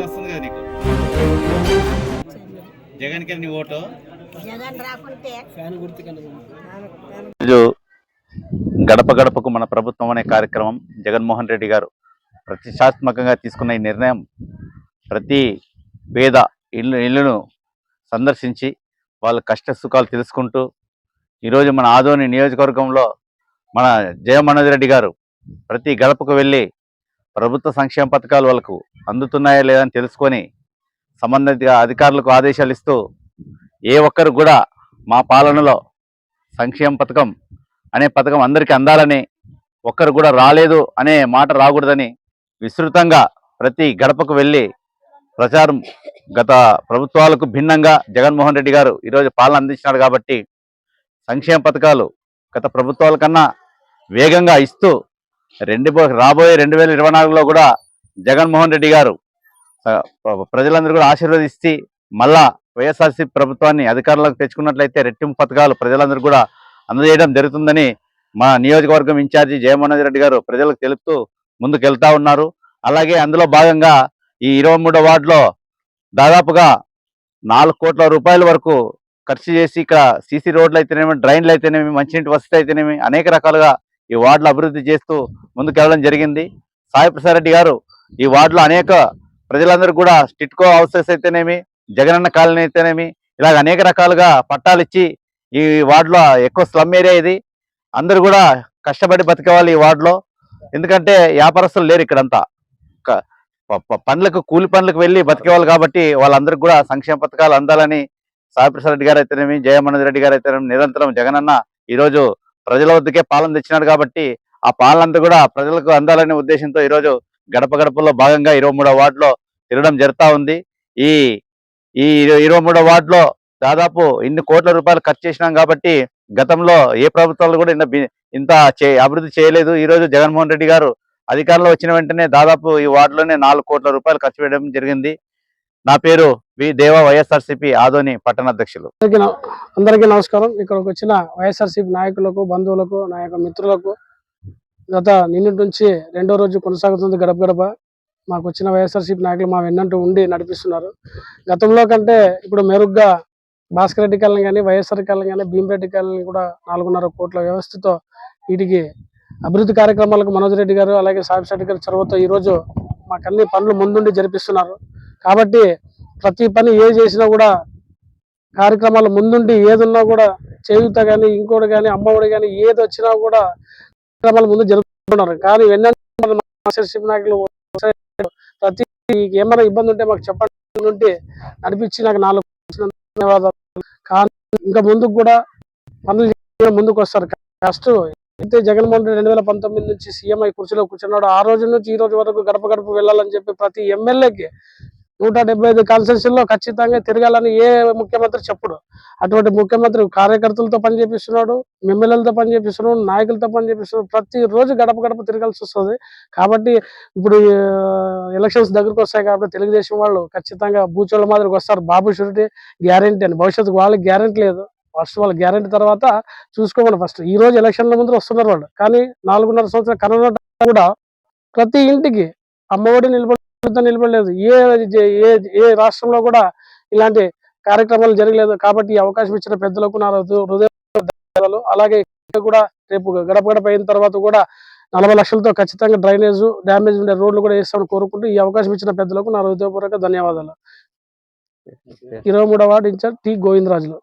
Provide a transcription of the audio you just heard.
వస్తుంది కదా నీకు? జగన్కి నీ ఓటు ఈరోజు గడప గడపకు మన ప్రభుత్వం అనే కార్యక్రమం జగన్మోహన్ రెడ్డి గారు ప్రతిష్టాత్మకంగా తీసుకున్న ఈ నిర్ణయం ప్రతి పేద ఇల్లు ఇల్లును సందర్శించి వాళ్ళ కష్ట సుఖాలు తెలుసుకుంటూ ఈరోజు మన ఆదోని నియోజకవర్గంలో మన జయమనోజ్ రెడ్డి గారు ప్రతి గడపకు వెళ్ళి ప్రభుత్వ సంక్షేమ పథకాలు వాళ్ళకు అందుతున్నాయా లేదని తెలుసుకొని సంబంధిత అధికారులకు ఆదేశాలు ఇస్తూ ఏ ఒక్కరు కూడా మా పాలనలో సంక్షేమ పథకం అనే పథకం అందరికీ అందాలని ఒక్కరు కూడా రాలేదు అనే మాట రాకూడదని విస్తృతంగా ప్రతి గడపకు వెళ్ళి ప్రచారం గత ప్రభుత్వాలకు భిన్నంగా జగన్మోహన్ రెడ్డి గారు ఈరోజు పాలన అందించినారు కాబట్టి సంక్షేమ పథకాలు గత ప్రభుత్వాల కన్నా వేగంగా ఇస్తూ రెండు రాబోయే రెండు వేల ఇరవై నాలుగులో కూడా జగన్మోహన్ రెడ్డి గారు ప్ర- ప్రజలందరూ కూడా ఆశీర్వదిస్తే మళ్ళా వైఎస్ఆర్సీ ప్రభుత్వాన్ని అధికారంలోకి తెచ్చుకున్నట్లయితే రెట్టింపు పథకాలు ప్రజలందరూ కూడా అందజేయడం జరుగుతుందని మా నియోజకవర్గం ఇన్ఛార్జి జయమోహన్ రెడ్డి గారు ప్రజలకు తెలుపుతూ ముందుకు వెళ్తా ఉన్నారు. అలాగే అందులో భాగంగా ఈ ఇరవై మూడో వార్డులో దాదాపుగా నాలుగు కోట్ల రూపాయల వరకు ఖర్చు చేసి ఇక్కడ సీసీ రోడ్లు అయితేనేమి డ్రైన్లు అయితేనేమి మంచినీటి వసతి అయితేనేమి అనేక రకాలుగా ఈ వార్డులు అభివృద్ధి చేస్తూ ముందుకెళ్ళడం జరిగింది. సాయి ప్రసాద్ రెడ్డి గారు ఈ వార్డులో అనేక ప్రజలందరూ కూడా స్టిట్కో హౌసెస్ అయితేనేమి జగనన్న కాలనీ అయితేనేమి ఇలాగ అనేక రకాలుగా పట్టాలు ఇచ్చి ఈ వార్డులో ఎక్కువ స్లమ్ ఏరియా ఇది. అందరు కూడా కష్టపడి బతికేవాళ్ళు ఈ వార్డులో. ఎందుకంటే వ్యాపారస్తులు లేరు ఇక్కడంతా. పనులకు కూలి పనులకు వెళ్ళి బతికేవాళ్ళు కాబట్టి వాళ్ళందరికీ కూడా సంక్షేమ పథకాలు అందాలని సాయిప్రసాద్ రెడ్డి గారు అయితేనేమి జయమన్నది రెడ్డి గారు అయితేనేమి నిరంతరం జగనన్న ఈరోజు ప్రజల వద్దకే పాలన తెచ్చినాడు కాబట్టి ఆ పాలన అంతా కూడా ప్రజలకు అందాలనే ఉద్దేశంతో ఈరోజు గడప గడపలో భాగంగా ఇరవై మూడో వార్డులో తిరగడం జరుగుతూ ఉంది. ఈ ఈ ఇరవై మూడో వార్డులో దాదాపు ఇన్ని కోట్ల రూపాయలు ఖర్చు చేసినాం కాబట్టి గతంలో ఏ ప్రభుత్వాలు కూడా ఇంత ఇంత చే అభివృద్ధి చేయలేదు. ఈ రోజు జగన్మోహన్ రెడ్డి గారు అధికారంలో వచ్చిన వెంటనే దాదాపు ఈ వార్డులోనే నాలుగు కోట్ల రూపాయలు ఖర్చు చేయడం జరిగింది. నా పేరు వి దేవ వైఎస్ఆర్సిపి ఆదోని పట్టణాధ్యక్షులు అందరికీ నమస్కారం. ఇక్కడికి వచ్చిన వైఎస్ఆర్సీపీ నాయకులకు బంధువులకు నా యొక్క మిత్రులకు గత నిన్నటి నుంచి రెండో రోజు కొనసాగుతుంది గడప గడప. మాకు వచ్చిన వైఎస్ఆర్సీపీ నాయకులు మా వెన్నంటూ ఉండి నడిపిస్తున్నారు. గతంలో కంటే ఇప్పుడు మెరుగ్గా భాస్కర్ రెడ్డి కాలనీ కానీ వైఎస్ఆర్ కాలనీ కానీ భీమిరెడ్డి కాలనీ కూడా నాలుగున్నర కోట్ల వ్యవస్థతో వీటికి అభివృద్ధి కార్యక్రమాలకు మనోజ్ రెడ్డి గారు అలాగే సాహిబ్ రెడ్డి గారు చొరవతో ఈరోజు మాకు అన్ని పనులు ముందుండి జరిపిస్తున్నారు. కాబట్టి ప్రతి పని ఏ చేసినా కూడా కార్యక్రమాలు ముందుండి ఏదున్నా కూడా చేయుత కానీ ఇంకోటి కానీ అమ్మఒడి కానీ ఏది వచ్చినా కూడా కార్యక్రమాలు ముందు జరుపుకుంటున్నారు కానీ వెన్నెంట నాయకులు ప్రతి ఏమైనా ఇబ్బంది ఉంటే మాకు చెప్పండి నుండి నడిపించి నాకు నాలుగు ధన్యవాదాలు. కానీ ఇంకా ముందుకు కూడా పనులు ముందుకు వస్తారు. ఫస్ట్ అయితే జగన్మోహన్ రెడ్డి రెండు వేల పంతొమ్మిది నుంచి సీఎం అయి కుర్చీలో కూర్చున్నాడు. ఆ రోజు నుంచి ఈ రోజు వరకు గడప గడప వెళ్ళాలని చెప్పి ప్రతి ఎమ్మెల్యేకి నూట డెబ్బై ఐదు కాన్స్టిట్యూషన్లో ఖచ్చితంగా తిరగాలని ఏ ముఖ్యమంత్రి చెప్పుడు. అటువంటి ముఖ్యమంత్రి కార్యకర్తలతో పని చేపిస్తున్నాడు ఎమ్మెల్యేలతో పని చేపిస్తున్నాడు నాయకులతో పని చేపిస్తున్నాడు. ప్రతి రోజు గడప గడప తిరగాల్సి వస్తుంది. కాబట్టి ఇప్పుడు ఎలక్షన్స్ దగ్గరకు వస్తాయి కాబట్టి తెలుగుదేశం వాళ్ళు ఖచ్చితంగా బూచోళ్ళ మాదిరికి వస్తారు. బాబు షూరిటీ గ్యారంటీ అని. భవిష్యత్తుకు వాళ్ళకి గ్యారంటీ లేదు. ఫస్ట్ వాళ్ళ గ్యారంటీ తర్వాత చూసుకోమని ఫస్ట్. ఈ రోజు ఎలక్షన్ల ముందు వస్తున్నారు వాళ్ళు. కానీ నాలుగున్నర సంవత్సరాల కరోనా కూడా ప్రతి ఇంటికి అమ్మఒడి నిలబడి నిలబడలేదు. ఏ ఏ ఏ రాష్ట్రంలో కూడా ఇలాంటి కార్యక్రమాలు జరగలేదు. కాబట్టి ఈ అవకాశం ఇచ్చిన పెద్దలకు నా హృదయ హృదయ ధన్యవాదాలు. అలాగే కూడా రేపు గడప గడప అయిన తర్వాత కూడా నలభై లక్షలతో ఖచ్చితంగా డ్రైనేజ్ డ్యామేజ్ ఉండే రోడ్లు కూడా వేస్తామని కోరుకుంటూ ఈ అవకాశం ఇచ్చిన పెద్దలకు నా హృదయపూర్వక ధన్యవాదాలు. ఇరవై మూడవ వార్డు ఇన్ఛార్జ్ టి గోవిందరాజులు.